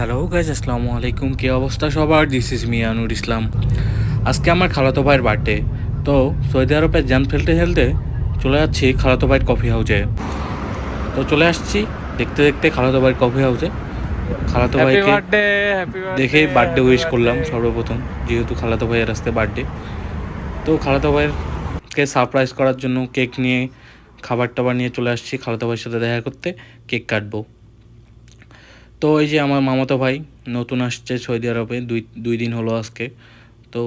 Hello guys আসসালামু আলাইকুম। কী অবস্থা সবার? দিস ইজ মিয়ানুর ইসলাম আজকে আমার খালাতো ভাইয়ের বার্থডে তো সৌদি আরবে জ্যাম ফেলতে ফেলতে চলে যাচ্ছি খালাতো ভাইয়ের কফি হাউসে তো চলে আসছি দেখতে দেখতে খালাতো ভাইয়ের কফি হাউসে খালাতো ভাইকে দেখেই বার্থডে উইশ করলাম সর্বপ্রথম যেহেতু খালাতো ভাইয়ের আসতে বার্থডে তো খালাতো ভাইয়েরকে সারপ্রাইজ করার জন্য কেক নিয়ে খাবার টাবার নিয়ে চলে আসছি। খালাতো ভাইয়ের সাথে দেখা করতে কেক কাটবো। তো এই যে আমার মামাতো ভাই নতুন আসছে সৌদি আরবে, দুই দুই দিন হলো আজকে। তো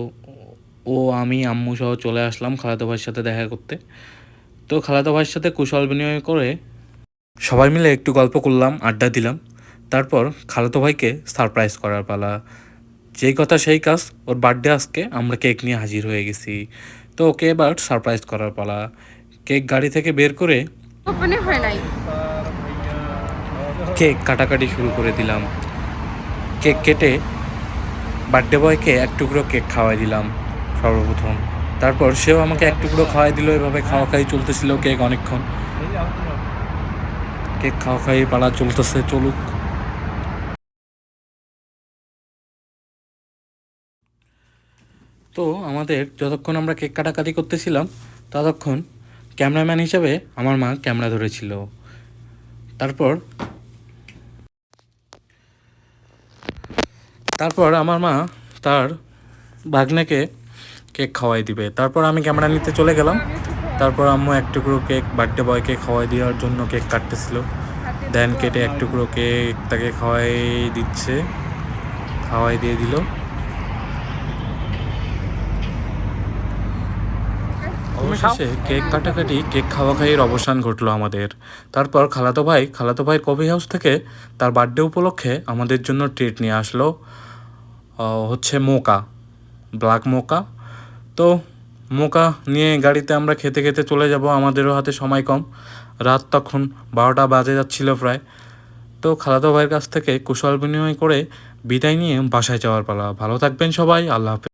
ও, আমি, আম্মু সহ চলে আসলাম খালাতো ভাইয়ের সাথে দেখা করতে। তো খালাতো ভাইয়ের সাথে কুশল বিনিময় করে সবাই মিলে একটু গল্প করলাম, আড্ডা দিলাম। তারপর খালাতো ভাইকে সারপ্রাইজ করার পালা। যেই কথা সেই কাজ, ওর বার্থডে আজকে, আমরা কেক নিয়ে হাজির হয়ে গেছি। তো ওকে এবার সারপ্রাইজ করার পালা। কেক গাড়ি থেকে বের করে কেক কাটাকাটি শুরু করে দিলাম। কেক কেটে বার্থডে বয়কে এক টুকরো কেক খাওয়াই দিলাম সর্বপ্রথম। তারপর সেও আমাকে এক টুকরো খাওয়াই দিল, এভাবে খাওয়া খাই চলতেছিল কেক অনেকক্ষণ। কেক খাওয়া খাই পাড়া চলতেছে, চলুক। তো আমাদের যতক্ষণ আমরা কেক কাটাকাটি করতেছিলাম, ততক্ষণ ক্যামেরাম্যান হিসেবে আমার মা ক্যামেরা ধরেছিল। তারপর তারপর আমার মা তার ভাগ্নেকে কেক খাওয়াই দিবে। তারপর আমি ক্যামেরা নিতে চলে গেলাম। তারপর আম্মু এক টুকরো কেক বার্থডে বয়কে খাওয়াই দেওয়ার জন্য কেক কাটতেছিল। দেন কেটে এক টুকরো কেক তাকে খাওয়াই দিচ্ছে খাওয়াই দিয়ে দিল। অবশেষে কেক কাটাকাটি কেক খাওয়া খাইয়ের অবসান ঘটলো আমাদের। তারপর খালাতো ভাই খালাতো ভাইয়ের কফি হাউস থেকে তার বার্থডে উপলক্ষে আমাদের জন্য ট্রিট নিয়ে আসলো। হচ্ছে মোকা ব্ল্যাক মোকা। তো মোকা নিয়ে গাড়িতে আমরা খেতে খেতে চলে যাব, আমাদেরও হাতে সময় কম। রাত তখন বারোটা বাজে যাচ্ছিল প্রায়। তো খালাদো ভাইয়ের কাছ থেকে কুশল বিনিময় করে বিদায় নিয়ে বাসায় যাওয়ার পালা। ভালো থাকবেন সবাই, আল্লাহ হাফেজ।